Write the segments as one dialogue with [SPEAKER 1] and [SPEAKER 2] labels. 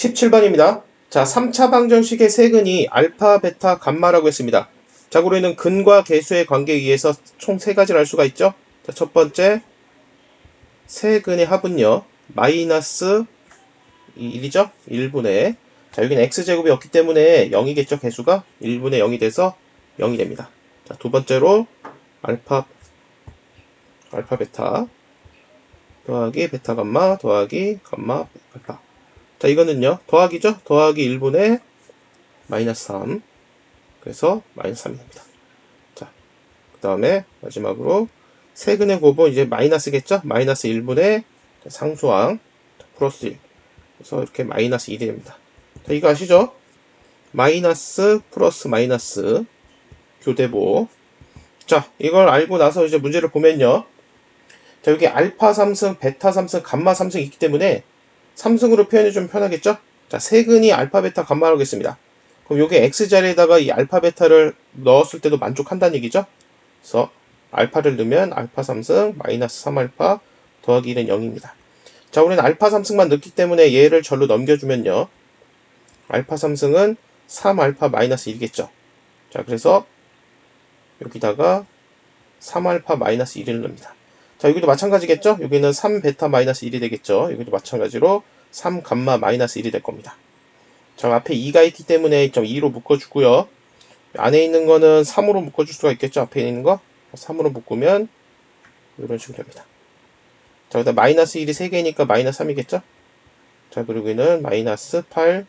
[SPEAKER 1] 17번입니다. 자, 3차 방정식의 세근이 알파, 베타, 감마라고 했습니다. 자, 우리는 근과 개수의 관계에 의해서 총 세 가지를 알 수가 있죠. 자, 첫 번째, 세근의 합은요, 마이너스 1이죠? 1분의. 자, 여기는 x제곱이 없기 때문에 0이겠죠, 개수가? 1분의 0이 돼서 0이 됩니다. 자, 두 번째로, 알파, 알파, 베타. 더하기 베타 감마 더하기 감마 알파. 자, 이거는요. 더하기죠? 더하기 1분의 마이너스 3. 그래서 마이너스 3이 됩니다. 자, 그 다음에 마지막으로 세근의 곱은 이제 마이너스겠죠? 마이너스 1분의 상수항 플러스 1. 그래서 이렇게 마이너스 1이 됩니다. 자, 이거 아시죠? 마이너스 플러스 마이너스 교대보. 자, 이걸 알고 나서 이제 문제를 보면요. 자, 여기 알파 3승, 베타 3승, 감마 3승 있기 때문에 3승으로 표현이 좀 편하겠죠? 자, 세근이 알파, 베타, 감마라고 하겠습니다. 그럼 요게 x자리에다가 이 알파, 베타를 넣었을 때도 만족한다는 얘기죠? 그래서 알파를 넣으면 알파 3승, 마이너스 3알파, 더하기 1은 0입니다. 자, 우리는 알파 3승만 넣기 때문에 얘를 절로 넘겨주면요. 알파 3승은 3알파 마이너스 1이겠죠? 자, 그래서 여기다가 3알파 마이너스 1을 넣습니다. 자, 여기도 마찬가지겠죠? 여기는 3베타 마이너스 1이 되겠죠? 여기도 마찬가지로 3감마 마이너스 1이 될 겁니다. 자, 앞에 2가 있기 때문에 점 2로 묶어주고요. 안에 있는 거는 3으로 묶어줄 수가 있겠죠? 앞에 있는 거? 3으로 묶으면 이런 식으로 됩니다. 자, 여기다 마이너스 1이 3개니까 마이너스 3이겠죠? 자, 그리고 여기는 마이너스 8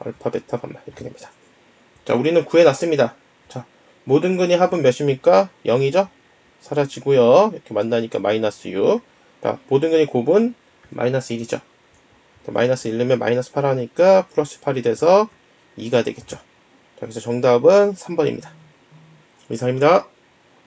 [SPEAKER 1] 알파 베타 감마 이렇게 됩니다. 자, 우리는 구해놨습니다. 자, 모든 근의 합은 몇입니까? 0이죠? 사라지고요. 이렇게 만나니까 마이너스 6. 자, 모든 근의 곱은 마이너스 1이죠. 마이너스 1 넣으면 마이너스 8 하니까 플러스 8이 돼서 2가 되겠죠. 자, 그래서 정답은 3번입니다. 이상입니다.